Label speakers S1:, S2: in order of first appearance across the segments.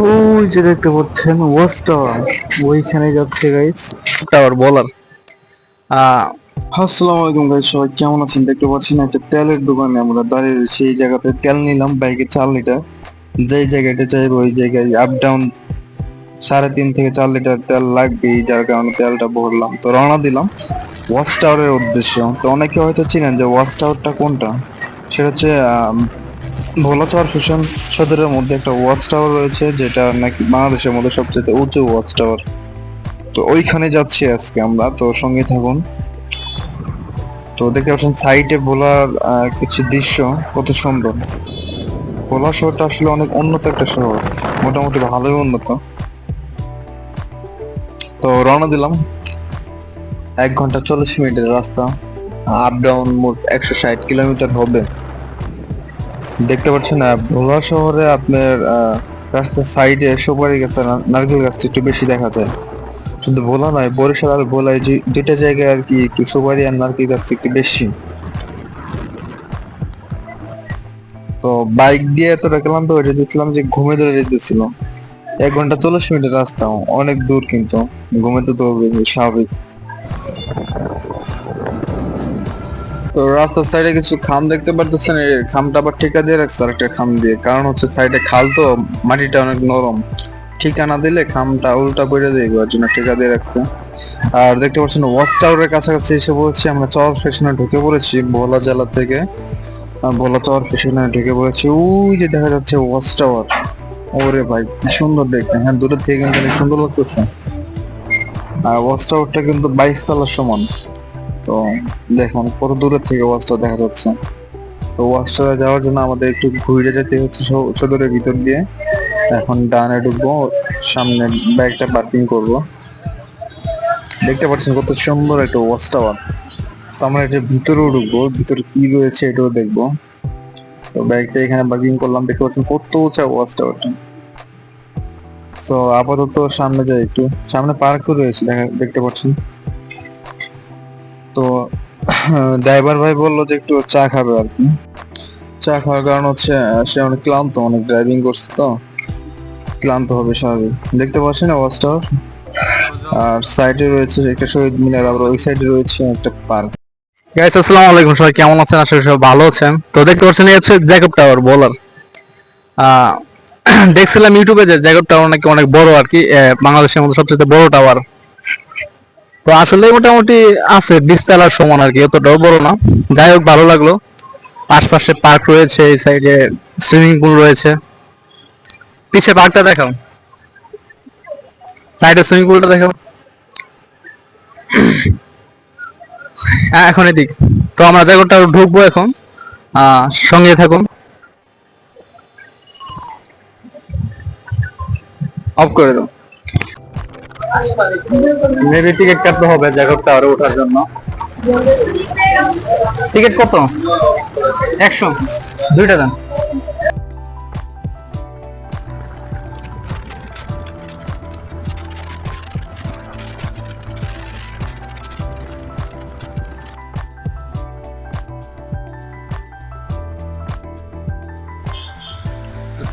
S1: ওই যে দেখতে পাচ্ছেন ওয়াচ টাওয়ার ওইখানে যাচ্ছে গাইস টাওয়ার বলার। আসসালামু আলাইকুম গাইস সবাই কেমন আছেন? দেখতে পাচ্ছেন, একটা তেলের দোকানে আমরা দাঁড়িয়ে রয়েছি। এই জায়গাতে তেল নিলাম, বাইকে চার লিটার। যেই জায়গাটা চাইব, ওই জায়গায় আপ ডাউন সাড়ে তিন থেকে চার লিটার তেল লাগবে। যার কারণে তেলটা ভরলাম। তো রওনা দিলাম ওয়াচ টাওয়ারের উদ্দেশ্য। তো অনেকে হয়তো চিনেন যে ওয়াচ টাওয়ারটা কোনটা? সেটা হচ্ছে ভোলাচর ফ্যাশন সদরের মধ্যে একটা ওয়াচ টাওয়ার রয়েছে, যেটা নাকি বাংলাদেশের মধ্যে সবচেয়ে উঁচু ওয়াচ টাওয়ার। তো ওইখানে যাচ্ছি আজকে আমরা, তো সঙ্গে থাকুন। তো দেখতে পাচ্ছেন সাইডে ভোলার কিছু দৃশ্য, কত সুন্দর। ভোলা শহরটা আসলে অনেক উন্নত একটা শহর, মোটামুটি ভালোই উন্নত। তো রওনা দিলাম। এক ঘণ্টা চল্লিশ মিনিটের রাস্তা আপ ডাউন মোট একশো ষাট কিলোমিটার হবে। দেখতে পাচ্ছেন না ভোলা শহরে আপনার রাস্তার সাইডে সুপারি গাছ নারকেল গাছটা একটু বেশি দেখা যায়। শুধু ভোলা নয়, বরিশাল আর ভোলায় দুইটা জায়গায় আর কি একটু সুপারি আর নারকেল গাছ একটু বেশি। তো বাইক দিয়ে এতটা তো ওইটা দেখছিলাম যে ঘুমে ধরে যেতেছিল। এক ঘণ্টা চল্লিশ মিনিটের রাস্তা, অনেক দূর কিন্তু। ঘুমে তো দৌড়বে স্বাভাবিক। তো রাস্তার সাইডে কিছু খাম দেখতে পারতেছেন, এই খামটা আবার ঠিকা দিয়ে রাখছে আরেকটা খাম দিয়ে। কারণ হচ্ছে সাইডে খাল তো, মাটিটা অনেক নরম। ঠিকানা দিলে খামটা উল্টা পড়ে দেবে ওর জন্য ঠিকা দিয়ে রাখছে। আর দেখতে পাচ্ছেন ওয়াচ টাওয়ারের কাছাকাছি এসে পড়েছি আমরা চর স্টেশনে ঢুকে পড়েছি, ভোলা জেলা থেকে। ভোলা চর স্টেশনে ঢুকে পড়েছি, ওই যে দেখা যাচ্ছে ওয়াচ টাওয়ার ওরে ভাই, কি সুন্দর দেখতে। হ্যাঁ দূরের থেকে কিন্তু অনেক সুন্দর লাগতেছে। আর ওয়াচ টাওয়ারটা কিন্তু বাইশ তলার সমান। তো দেখুন, কত দূরের থেকে ওয়াচটা দেখা যাচ্ছে। তো ওয়াচটা যাওয়ার জন্য আমাদের একটু ঘুরে যেতে হচ্ছে সদরের ভিতর দিয়ে। এখন ডানে ঢুকবো, সামনে ব্যাগটা পার্কিং করব। দেখতে পাচ্ছেন কত সুন্দর একটা ওয়াচ টাওয়ার তো আমরা এটা ভিতরেও ঢুকবো, ভিতরে কি রয়েছে এটাও দেখব। তো ব্যাগটা এখানে পার্কিং করলাম, দেখতে পাচ্ছেন কত উঁচা ওয়াচ টাওয়ারটা তো আপাতত সামনে যাই একটু। সামনে পার্কও রয়েছে, দেখা দেখতে পাচ্ছেন। ড্রাইভার ভাই বলল যে একটু চা খাবে আর কি। চা খাওয়ার কারণ হচ্ছে সে অনেক ক্লান্ত, অনেক ড্রাইভিং করছে তো। ক্লান্ত হবে স্বাভাবিক। দেখতে পাচ্ছেন ওয়াচ টাওয়ার আর সাইডে রয়েছে একটা শহীদ মিনার, আবার ওই সাইডে রয়েছে একটা পার্ক গাইস আসসালামু আলাইকুম। সবাই কেমন আছেন? আশা করি সবাই ভালো আছেন। তো দেখতে পাচ্ছেন, এই হচ্ছে জ্যাকব টাওয়ার বলার দেখছিলাম ইউটিউবে যে জ্যাকব টাওয়ার নাকি অনেক বড় আর কি বাংলাদেশের মধ্যে সবচেয়ে বড় টাওয়ার তো আসলে মোটামুটি আছে বিশতলার সমান আর কি, অতটাও বড় না। যাই হোক, ভালো লাগল। আশপাশে পার্ক রয়েছে, এই সাইডে সুইমিং পুল রয়েছে। পিছে পার্কটা দেখাও। সাইডে সুইমিং পুলটা দেখাও। হ্যাঁ এখন এদিক। তো আমরা জায়গাটা ঢুকবো এখন। সঙ্গে থাকুন। অফ করে দাও। মেবি টিকিট কাটতে হবে জ্যাকব টাওয়ারে ওঠার জন্য। টিকিট কত? একশো। দুইটা দেন।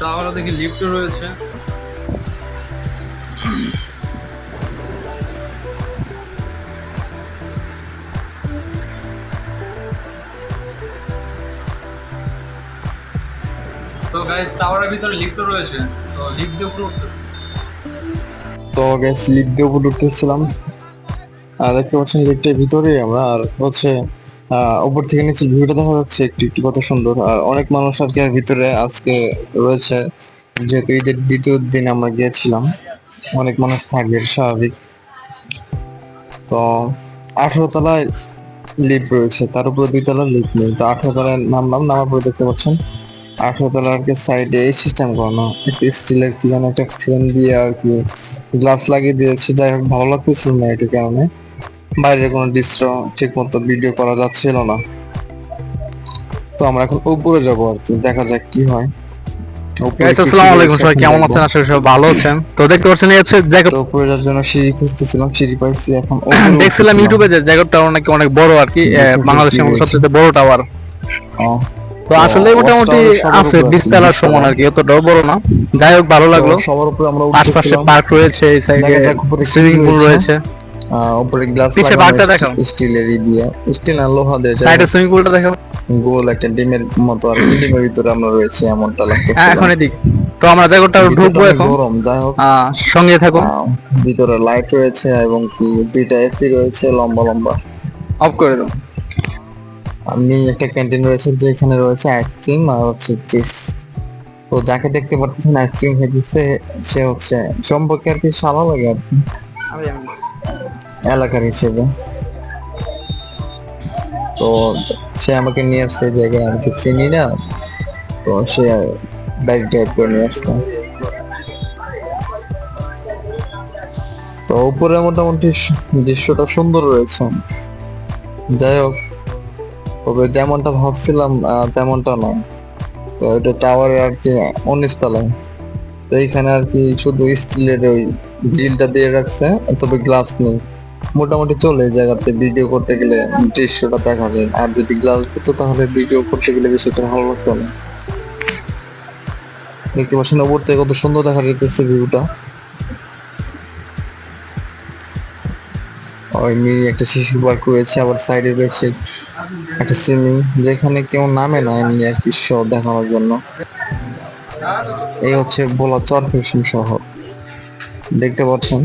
S2: টাওয়ারে দেখি লিফট রয়েছে। তো গাইস টাওয়ারের ভিতরে রয়েছে, তো লিফট দিয়ে উপরে উঠতেছে।
S1: তো লিফট দিয়ে উপরে উঠতেছিলাম। আর দেখতে পাচ্ছেন লিফটের ভিতরে আমরা, আর হচ্ছে উপর থেকে নিচে ভিউটা দেখা যাচ্ছে একটু একটু কত সুন্দর। আর অনেক মানুষ আর কি ভিতরে আজকে রয়েছে। যেহেতু ঈদের দ্বিতীয় দিন আমরা গিয়েছিলাম, অনেক মানুষ থাকবে স্বাভাবিক। তো আঠারো তলায় লিপ রয়েছে, তার উপরে দুই তলার লিফট নেই। তো আঠারো তলায় নামলাম, নামার পরে দেখতে পাচ্ছেন আঠারো সাইডে এই সিস্টেম করানো একটা স্টিলের কি যেন একটা ফ্রেম দিয়ে আর কি গ্লাস লাগিয়ে দিয়েছে যাই হোক ভালো লাগতেছিল না এটার কারণে। বাইরে কোনো দৃশ্য ঠিক মতো ভিডিও করা যাচ্ছিল না। তো আমরা এখন উপরে যাব আর কি দেখা যাক কি হয়।
S3: আসসালামু আলাইকুম সবাই কেমন আছেন? আশা করি সবাই ভালো আছেন। তো দেখতে পাচ্ছেন এই হচ্ছে জ্যাকব
S1: তো উপরে যাওয়ার জন্য সিঁড়ি খুঁজতেছিলাম সিঁড়ি পাইছি এখন
S3: দেখছিলাম ইউটিউবে যে টাওয়ার নাকি অনেক বড় আর কি বাংলাদেশের সবচেয়ে বড় টাওয়ার তো আসলে মোটামুটি আছে সমান আর কি অতটাও বড় না। যাই হোক ভালো লাগল।
S1: সবার উপরে আমরা
S3: আশপাশে পার্ক রয়েছে এই সাইডে সুইমিং পুল
S1: রয়েছে।
S3: রয়েছে।
S1: উপরে গ্লাস
S3: পিছে পার্কটা দেখাও।
S1: স্টিলের দিয়ে। স্টিল না লোহা দিয়ে
S3: সাইডে সুইমিং পুলটা
S1: গোল একটা ডিমের মতো আর ডিমের ভিতরে আমরা রয়েছে এমনটা লাগছে
S3: হ্যাঁ এখন এদিক তো আমরা জায়গাটা ঢুকবো এখন।
S1: গরম যাই হোক।
S3: সঙ্গে থাকো
S1: ভিতরে লাইট রয়েছে এবং কি দুইটা এসি রয়েছে লম্বা লম্বা।
S3: অফ করে দাও
S1: আমি একটা ক্যান্টিন রয়েছে যেখানে রয়েছে আইসক্রিম আর হচ্ছে চিপস তো যাকে দেখতে পাচ্ছেন আইসক্রিম খেতেছে সে হচ্ছে সম্পর্কে আর কি সারা লাগে আর কি? এলাকার হিসেবে। তো সে আমাকে নিয়ে আসছে জায়গায় আমি তো চিনি না। তো সে বাইক ড্রাইভ করে নিয়ে আসতো তো উপরে মোটামুটি দৃশ্যটা সুন্দর রয়েছে। যাই হোক তবে যেমনটা ভাবছিলাম তেমনটা নয়। তো এটা টাওয়ারে আর কি উনিশ তলায়। তো এইখানে আর কি শুধু স্টিলের ওই গ্রিলটা দিয়ে রাখছে, তবে গ্লাস নেই। মোটামুটি চলে এই জায়গাতে ভিডিও করতে গেলে দৃশ্যটা দেখা যায়। আর যদি গ্লাস দিত তাহলে ভিডিও করতে গেলে বিষয়টা ভালো লাগতো না। দেখতে পাচ্ছেন ওপর থেকে কত সুন্দর দেখা যেতেছে ভিউটা ওই মিনি একটা শিশু পার্ক রয়েছে আবার সাইডে রয়েছে একটা সুইমিং যেখানে কেউ নামে না এমনি আর কি শো দেখানোর জন্য। এই হচ্ছে বোলা চর ফ্যাশন শহর। দেখতে পাচ্ছেন?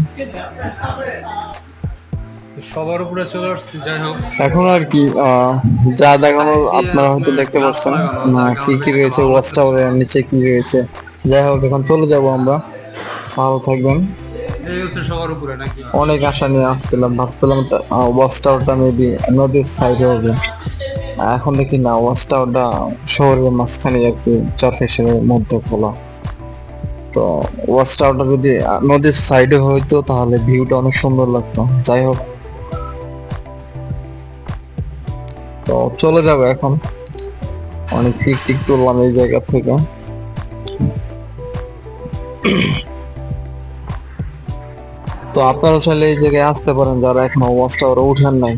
S2: সবার উপরে চলে আসছি যাই হোক।
S1: এখন আর কি আহ, যা দেখানোর আপনারা হয়তো দেখতে পাচ্ছেন। না কি কি রয়েছে ওয়াচ টাওয়ারের নিচে কি রয়েছে। যাই হোক এখন চলে যাব আমরা। ভালো থাকবেন। অনেক আশা নিয়ে আসছিলাম, ভাবছিলাম ওয়াচ টাওয়ারটা মেবি নদীর সাইডে হবে। এখন দেখি না ওয়াচ টাওয়ারটা শহরের মাঝখানে আর কি চরফেশনের মধ্যে খোলা। তো ওয়াচ টাওয়ারটা যদি নদীর সাইডে হইতো তাহলে ভিউটা অনেক সুন্দর লাগতো। যাই হোক। তো চলে যাবে এখন। অনেক পিক টিক তুললাম এই জায়গা থেকে। তো আপনারা চাইলে এই জায়গায় আসতে পারেন, যারা এখনও ওয়াচ টাওয়ারে উঠেন নাই।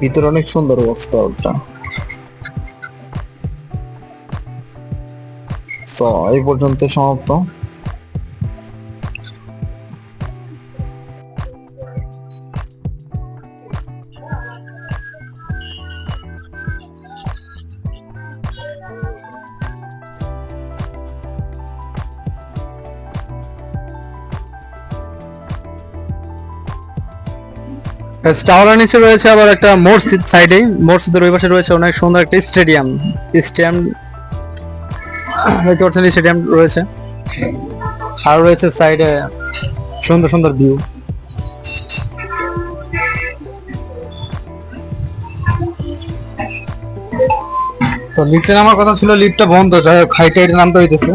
S1: ভিতরে অনেক সুন্দর ওয়াচ টাওয়ারটা তো এই পর্যন্ত সমাপ্ত।
S3: টাওয়ারের নিচে রয়েছে আবার একটা মসজিদ সাইডে মসজিদের ওই পাশে রয়েছে অনেক সুন্দর একটা স্টেডিয়াম। স্টেডিয়াম দেখতে পাচ্ছেন স্টেডিয়াম রয়েছে। আর রয়েছে সাইডে সুন্দর সুন্দর ভিউ। তো লিফটে নামার কথা ছিল, লিফটটা বন্ধ, যাই হোক হাইটে নামতে হইতেছে।